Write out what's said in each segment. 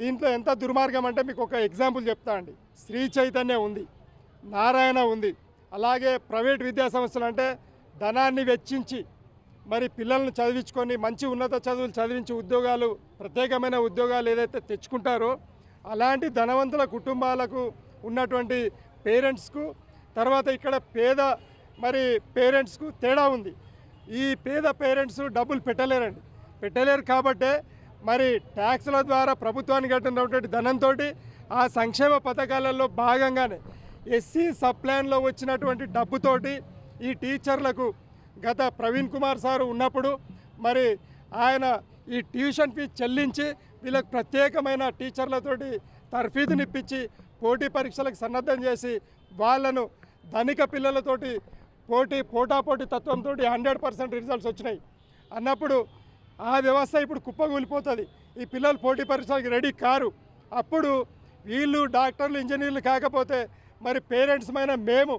దీంట్లో ఎంత దుర్మార్గం అంటే మీకు ఒక ఎగ్జాంపుల్ చెప్తా అండి. శ్రీ చైతన్య ఉంది నారాయణ ఉంది అలాగే ప్రైవేట్ విద్యా సంస్థలు అంటే ధనాన్ని వెచ్చించి మరి పిల్లల్ని చదివించుకొని మంచి ఉన్నత చదువులు చదివించి ఉద్యోగాలు ప్రత్యేకమైన ఉద్యోగాలు ఏదైతే తెచ్చుకుంటారో అలాంటి ధనవంతుల కుటుంబాలకు ఉన్నటువంటి పేరెంట్స్కు తర్వాత ఇక్కడ పేద మరి పేరెంట్స్కు తేడా ఉంది. ఈ పేద పేరెంట్స్ డబ్బులు పెట్టలేరండి. పెట్టలేరు కాబట్టే మరి ట్యాక్స్ల ద్వారా ప్రభుత్వానికి కట్టినటువంటి ధనంతో ఆ సంక్షేమ పథకాలలో భాగంగానే ఎస్సీ సప్లాన్లో వచ్చినటువంటి డబ్బుతోటి ఈ టీచర్లకు గత ప్రవీణ్ కుమార్ సార్ ఉన్నప్పుడు మరి ఆయన ఈ ట్యూషన్ ఫీజు చెల్లించి వీళ్ళకి ప్రత్యేకమైన టీచర్లతోటి తర్ఫీదునిప్పించి పోటీ పరీక్షలకు సన్నద్ధం చేసి వాళ్ళను ధనిక పిల్లలతోటి పోటీ పోటాపోటీ తత్వంతో హండ్రెడ్ పర్సెంట్ రిజల్ట్స్ వచ్చినాయి. అన్నప్పుడు ఆ వ్యవస్థ ఇప్పుడు కుప్పగూలిపోతుంది ఈ పిల్లలు పోటీ పరీక్షలకు రెడీ కారు. అప్పుడు వీళ్ళు డాక్టర్లు ఇంజనీర్లు కాకపోతే మరి పేరెంట్స్ మైన మేము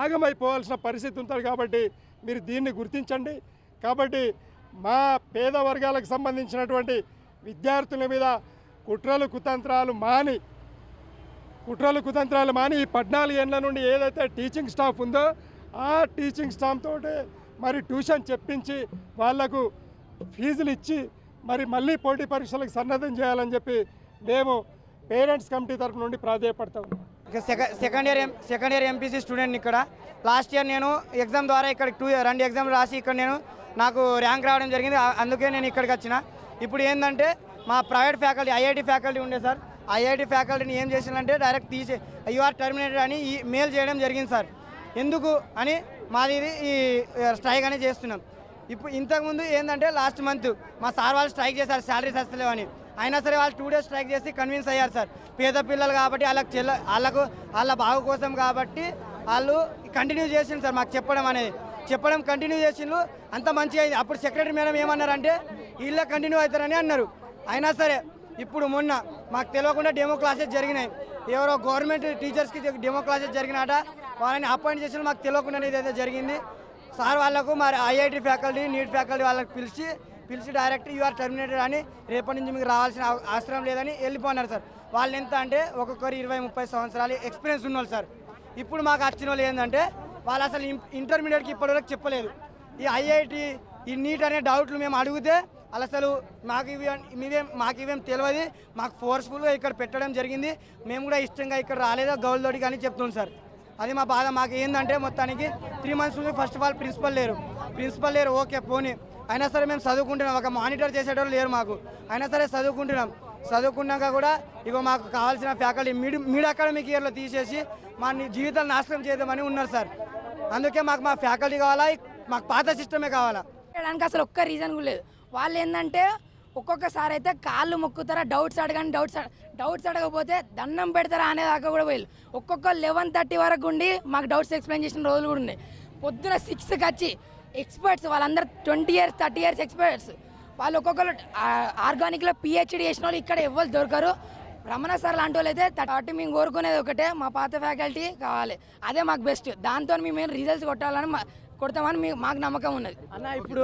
ఆగమైపోవాల్సిన పరిస్థితి ఉంటుంది కాబట్టి మీరు దీన్ని గుర్తించండి. కాబట్టి మా పేద వర్గాలకు సంబంధించినటువంటి విద్యార్థుల మీద కుట్రలు కుతంత్రాలు మాని కుట్రలు కుతంత్రాలు మాని ఈ పద్నాలుగు ఏళ్ళ నుండి ఏదైతే టీచింగ్ స్టాఫ్ ఉందో ఆ టీచింగ్ స్టాఫ్ తోటి మరి ట్యూషన్ చెప్పించి వాళ్ళకు ఫీజులు ఇచ్చి మరి మళ్ళీ పోటీ పరీక్షలకు సన్నద్ధం చేయాలని చెప్పి మేము పేరెంట్స్ కమిటీ తరఫు నుండి ప్రాధాయపడతాం. Second year second year MPC student ఇక్కడ. లాస్ట్ ఇయర్ నేను ఎగ్జామ్ ద్వారా ఇక్కడ టూ రెండు ఎగ్జామ్ రాసి ఇక్కడ నేను నాకు ర్యాంక్ రావడం జరిగింది. అందుకే నేను ఇక్కడికి వచ్చిన. ఇప్పుడు ఏంటంటే మా ప్రైవేట్ ఫ్యాకల్టీ ఐఐటి ఫ్యాకల్టీ ఉండే సార్. ఐఐటి ఫ్యాకల్టీని ఏం చేసిందంటే డైరెక్ట్ తీసే యూఆర్ టర్మినేటెడ్ అని ఈ మెయిల్ చేయడం జరిగింది సార్. ఎందుకు అని మాది ఇది ఈ స్ట్రైక్ అనేది చేస్తున్నాం. ఇప్పుడు ఇంతకుముందు ఏంటంటే లాస్ట్ మంత్ మా సార్ వాళ్ళు స్ట్రైక్ చేశారు శాలరీస్ వస్తలేవు అని. అయినా సరే వాళ్ళు టూ డేస్ స్ట్రైక్ చేసి కన్విన్స్ అయ్యారు సార్. పేద పిల్లలు కాబట్టి వాళ్ళకి చెల్ల వాళ్ళకు వాళ్ళ బాగు కోసం కాబట్టి వాళ్ళు కంటిన్యూ చేసింది సార్ మాకు చెప్పడం అనేది. చెప్పడం కంటిన్యూ చేసిండ్రు అంత మంచిగా అయింది. అప్పుడు సెక్రటరీ మేడం ఏమన్నారంటే వీళ్ళే కంటిన్యూ అవుతారని అన్నారు. అయినా సరే ఇప్పుడు మొన్న మాకు తెలియకుండా డెమో క్లాసెస్ జరిగినాయి. ఎవరో గవర్నమెంట్ టీచర్స్కి డెమో క్లాసెస్ జరిగినాట వాళ్ళని అపాయింట్ చేసిన మాకు తెలియకుండా ఇదైతే జరిగింది. సార్ వాళ్ళకు మరి ఐఐటి ఫ్యాకల్టీ నీట్ ఫ్యాకల్టీ వాళ్ళకి పిలిచి పిలిచి డైరెక్ట్ యూఆర్ టర్మినేటెడ్ అని రేపటి నుంచి మీకు రావాల్సిన అవ- అవసరం లేదని వెళ్ళిపోన్నారు సార్. వాళ్ళు ఎంత అంటే ఒక్కొక్కరు ఇరవై ముప్పై సంవత్సరాలు ఎక్స్పీరియన్స్ ఉన్నోళ్ళు సార్. ఇప్పుడు మాకు వచ్చిన వాళ్ళు ఏంటంటే వాళ్ళు అసలు ఇంటర్మీడియట్కి ఇప్పటివరకు చెప్పలేదు. ఈ ఐఐటి ఈ నీట్ అనే డౌట్లు మేము అడిగితే వాళ్ళు అసలు మాకు ఇవి మీవేం మాకు ఇవేం తెలియదు. మాకు ఫోర్స్ఫుల్గా ఇక్కడ పెట్టడం జరిగింది. మేము కూడా ఇష్టంగా ఇక్కడ రాలేదో? గౌల్దోడి కానీ చెప్తున్నాం సార్. అది మా బాధ. మాకు ఏంటంటే మొత్తానికి త్రీ మంత్స్ నుంచి ఫస్ట్ ఆఫ్ ఆల్ ప్రిన్సిపల్ లేరు. ప్రిన్సిపల్ లేరు ఓకే పోనీ. అయినా సరే మేము చదువుకుంటున్నాం. ఒక మానిటర్ చేసేటోళ్ళు లేరు మాకు. అయినా సరే చదువుకుంటున్నాం. చదువుకున్నాక కూడా ఇగో మాకు కావాల్సిన ఫ్యాకల్టీ మిడ్ మిడ్ అకాడమిక్ ఇయర్లో తీసేసి మా జీవితాలు నాశనం చేద్దామని ఉన్నారు సార్. అందుకే మాకు మా ఫ్యాకల్టీ కావాలా? మాకు పాత సిస్టమే కావాలా? అసలు ఒక్క రీజన్ కూడా లేదు. వాళ్ళు ఏంటంటే ఒక్కొక్కసారి అయితే కాళ్ళు మొక్కుతారా డౌట్స్ అడగని డౌట్స్ డౌట్స్ అడగకపోతే దండం పెడతారా అనే దాకా కూడా పోయి ఒక్కొక్క లెవెన్ థర్టీ వరకు ఉండి మాకు డౌట్స్ ఎక్స్ప్లెయిన్ చేసిన రోజులు కూడా ఉన్నాయి. పొద్దున సిక్స్కి వచ్చి ఎక్స్పర్ట్స్ వాళ్ళందరూ twenty years thirty years experts వాళ్ళు ఒక్కొక్కరు ఆర్గానిక్లో పిహెచ్డి చేసిన వాళ్ళు ఇక్కడ ఎవ్వరు దొరకరు. రమణ సార్ లాంటి వాళ్ళు అయితే కాబట్టి మేము కోరుకునేది ఒకటే మా పాత ఫ్యాకల్టీ కావాలి. అదే మాకు బెస్ట్ దాంతో మేము రిజల్ట్స్ కొట్టాలని మా- కొడతామని మాకు నమ్మకం ఉన్నది. అన్న ఇప్పుడు